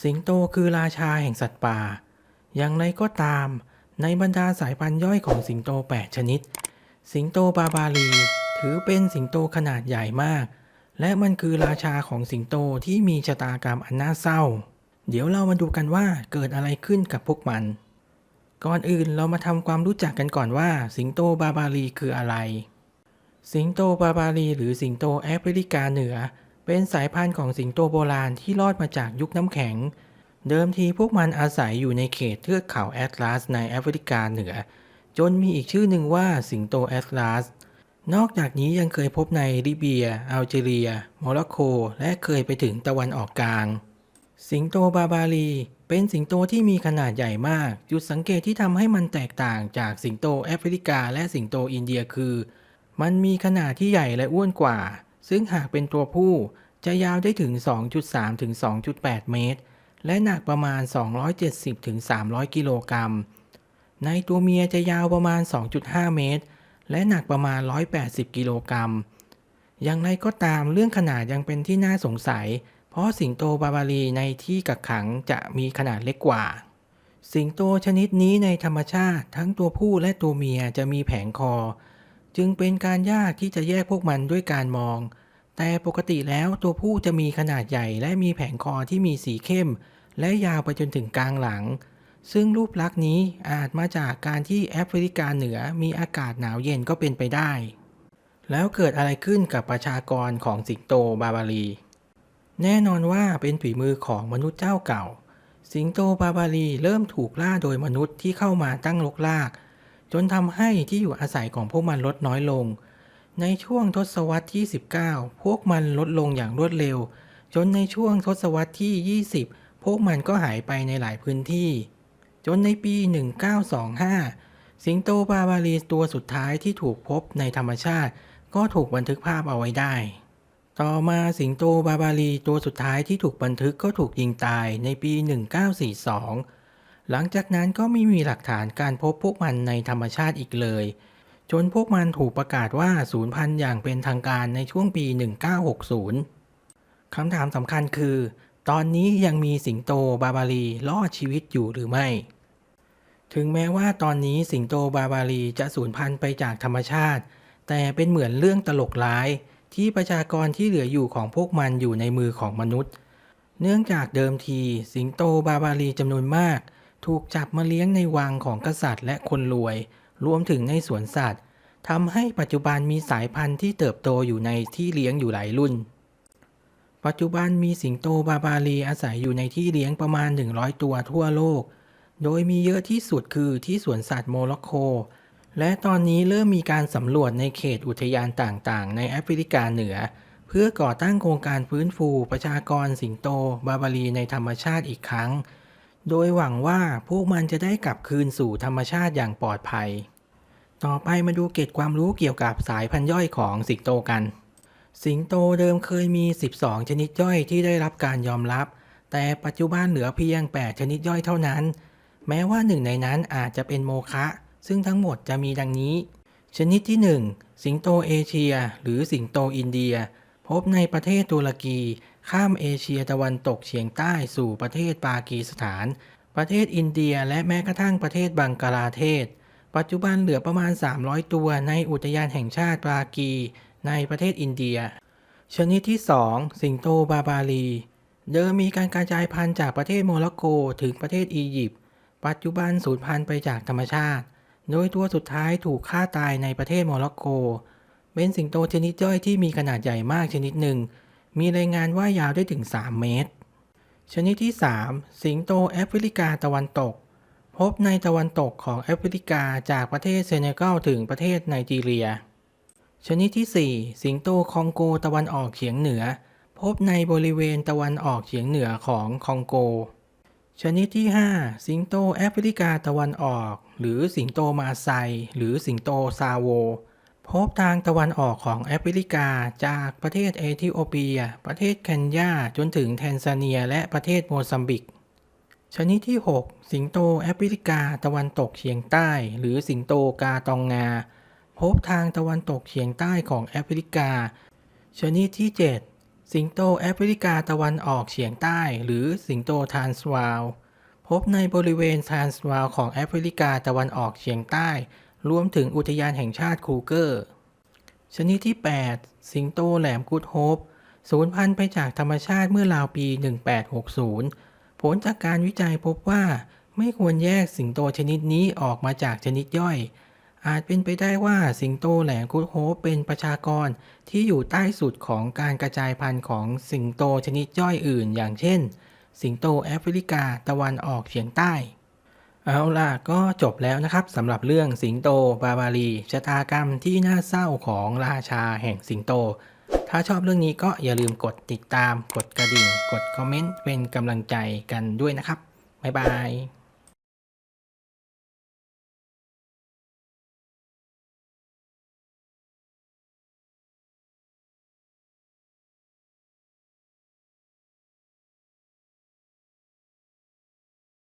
สิงโตคือราชาแห่งสัตว์ป่า อย่างไรก็ตามในบรรดาสายพันธุ์ย่อยของสิงโต 8 ชนิด สิงโตบาบารีถือเป็นสิงโตขนาดใหญ่มาก และมันคือราชาของสิงโตที่มีชะตากรรมอันน่าเศร้า เดี๋ยวเรามาดูกันว่าเกิดอะไรขึ้นกับพวกมัน ก่อนอื่นเรามาทำความรู้จักกันก่อนว่า สิงโตบาบารีคืออะไร สิงโตบาบารีหรือสิงโตแอฟริกาเหนือ เป็นสายพันธุ์ของสิงโตโบราณที่รอดมาจากยุคน้ำแข็ง เดิมทีพวกมันอาศัยอยู่ในเขตเทือกเขาแอตลาสในแอฟริกาเหนือ จนมีอีกชื่อหนึ่งว่าสิงโตแอตลาส นอกจากนี้ยังเคยพบในลิเบีย อัลจีเรีย โมร็อกโก และเคยไปถึงตะวันออกกลาง สิงโตบาบารี เป็นสิงโตที่มีขนาดใหญ่มาก จุดสังเกตที่ทำให้มันแตกต่างจากสิงโตแอฟริกา และสิงโตอินเดียคือ มันมีขนาดที่ใหญ่และอ้วนกว่า ซึ่งหากเป็นตัวผู้จะยาวได้ถึง 2.3 ถึง 2.8 เมตร และหนักประมาณ 270 ถึง 300 กิโลกรัม ในตัวเมียจะยาวประมาณ 2.5 เมตร และหนักประมาณ 180 กิโลกรัม อย่างไรก็ตามเรื่องขนาดยังเป็นที่น่าสงสัย เพราะสิงโตบาบารีในที่กักขังจะมีขนาดเล็กกว่า สิงโตชนิดนี้ในธรรมชาติทั้งตัวผู้และตัวเมียจะมีแผงคอ จึงเป็นการยากที่จะแยกพวกมันด้วยการมอง แต่ปกติแล้วตัวผู้จะมีขนาดใหญ่และมีแผงคอที่มีสีเข้ม และยาวไปจนถึงกลางหลัง ซึ่งรูปลักษณ์นี้อาจมาจากการที่แอฟริกาเหนือมีอากาศหนาวเย็นก็เป็นไปได้ แล้วเกิดอะไรขึ้นกับประชากรของสิงโตบาบารี แน่นอนว่าเป็นฝีมือของมนุษย์เจ้าเก่า สิงโตบาบารีเริ่มถูกล่าโดยมนุษย์ที่เข้ามาตั้งรกราก จนทำให้ที่อยู่อาศัยของพวกมันลดน้อยลง ในช่วงทศวรรษที่ 19 พวกมันลดลงอย่างรวดเร็ว จนในช่วงทศวรรษที่ 20 พวกมันก็หายไปในหลายพื้นที่ จนในปี 1925 สิงโตบาบารีตัวสุดท้ายที่ถูกพบในธรรมชาติ ก็ถูกบันทึกภาพเอาไว้ได้ ต่อมาสิงโตบาบารีตัวสุดท้ายที่ถูกบันทึกก็ถูกยิงตายในปี 1942 หลังจากนั้นก็ไม่มีหลักฐานการพบพวกมันในธรรมชาติอีกเลย จนพวกมันถูกประกาศว่าสูญพันธุ์อย่างเป็นทางการในช่วงปี 1960 คำถามสำคัญคือ ตอนนี้ยังมีสิงโตบาบารีรอดชีวิตอยู่หรือไม่ ถึงแม้ว่าตอนนี้สิงโตบาบารีจะสูญพันธุ์ไปจากธรรมชาติ แต่เป็นเหมือนเรื่องตลกร้าย ที่ประชากรที่เหลืออยู่ของพวกมันอยู่ในมือของมนุษย์ เนื่องจากเดิมทีสิงโตบาบารีจำนวนมาก ถูกจับมาเลี้ยงในวังของกษัตริย์และคนรวย รวมถึงในสวนสัตว์ทำให้ปัจจุบันมีสายพันธุ์ที่เติบโตอยู่ในที่เลี้ยงอยู่หลายรุ่น ปัจจุบันมีสิงโตบาบารีอาศัยอยู่ในที่เลี้ยงประมาณ 100 ตัวทั่วโลก โดยมีเยอะที่สุดคือที่สวนสัตว์โมร็อกโก และตอนนี้เริ่มมีการสำรวจในเขตอุทยานต่างๆ ในแอฟริกาเหนือ เพื่อก่อตั้งโครงการฟื้นฟูประชากรสิงโตบาบารีในธรรมชาติอีกครั้ง โดยหวังว่าพวกมันจะได้กลับคืนสู่ธรรมชาติอย่างปลอดภัย ต่อไปมาดูเกร็ดความรู้เกี่ยวกับสายพันธุ์ย่อยของสิงโตกัน สิงโตเดิมเคยมี 12 ชนิดย่อยที่ได้รับการยอมรับ แต่ปัจจุบันเหลือเพียง 8 ชนิดย่อยเท่านั้น แม้ว่าหนึ่งในนั้นอาจจะเป็นโมฆะซึ่งทั้งหมดจะมีดังนี้ ชนิดที่ 1 สิงโตเอเชีย หรือสิงโตอินเดีย พบในประเทศตุรกี ข้ามเอเชียตะวันตกเฉียงใต้สู่ประเทศปากีสถาน ประเทศอินเดียและแม้กระทั่งประเทศบังกลาเทศ ปัจจุบันเหลือประมาณ 300 ตัวในอุทยานแห่งชาติปากีในประเทศอินเดีย ชนิดที่ 2 สิงโตบาบารีเดิมมีการกระจายพันธุ์จากประเทศโมร็อกโกถึงประเทศอียิปต์ ปัจจุบันสูญพันธุ์ไปจากธรรมชาติ โดยตัวสุดท้ายถูกฆ่าตายในประเทศโมร็อกโก เป็นสิงโตชนิดย่อยที่มีขนาดใหญ่มากชนิดหนึ่ง มีรายงานว่ายาวได้ถึง 3 เมตร ชนิดที่ 3 สิงโตแอฟริกาตะวันตก พบในตะวันตกของแอฟริกาจากประเทศเซเนกัลถึงประเทศไนจีเรีย ชนิดที่ 4 สิงโตคองโกตะวันออกเฉียงเหนือ พบในบริเวณตะวันออกเฉียงเหนือของคองโก ชนิดที่ 5 สิงโตแอฟริกาตะวันออก หรือสิงโตมาไซ หรือสิงโตซาโว พบทางตะวันออกของแอฟริกาจากประเทศเอธิโอเปีย ประเทศเคนยาจนถึงแทนซาเนียและประเทศโมซัมบิก ชนิดที่ 6 สิงโตแอฟริกาตะวันตกเฉียงใต้ หรือสิงโตกาตองงา พบทางตะวันตกเฉียงใต้ของแอฟริกา ชนิดที่ 7 สิงโตแอฟริกาตะวันออกเฉียงใต้ หรือสิงโตทานสวาลพบในบริเวณทานสวาลของแอฟริกาตะวันออกเฉียงใต้ รวมถึงอุทยานแห่งชาติคูเกอร์ ชนิดที่ 8 สิงโตแหลมกุดโฮปสูญพันธุ์ไปจากธรรมชาติเมื่อราวปี 1860 ผลจากการวิจัยพบว่าไม่ควรแยกสิงโตชนิดนี้ออกมาจากชนิดย่อย อาจเป็นไปได้ว่าสิงโตแหลมกุดโฮปเป็นประชากรที่อยู่ใต้สุดของการกระจายพันธุ์ของสิงโตชนิดย่อยอื่น อย่างเช่น สิงโตแอฟริกาตะวันออกเฉียงใต้ เอาล่ะก็จบแล้วนะครับสำหรับเรื่องสิงโตบาบารีชะตากรรมที่น่าเศร้าของราชาแห่งสิงโต ถ้าชอบเรื่องนี้ก็อย่าลืมกดติดตาม กดกระดิ่ง กดคอมเมนต์เป็นกำลังใจกันด้วยนะครับ บ๊ายบาย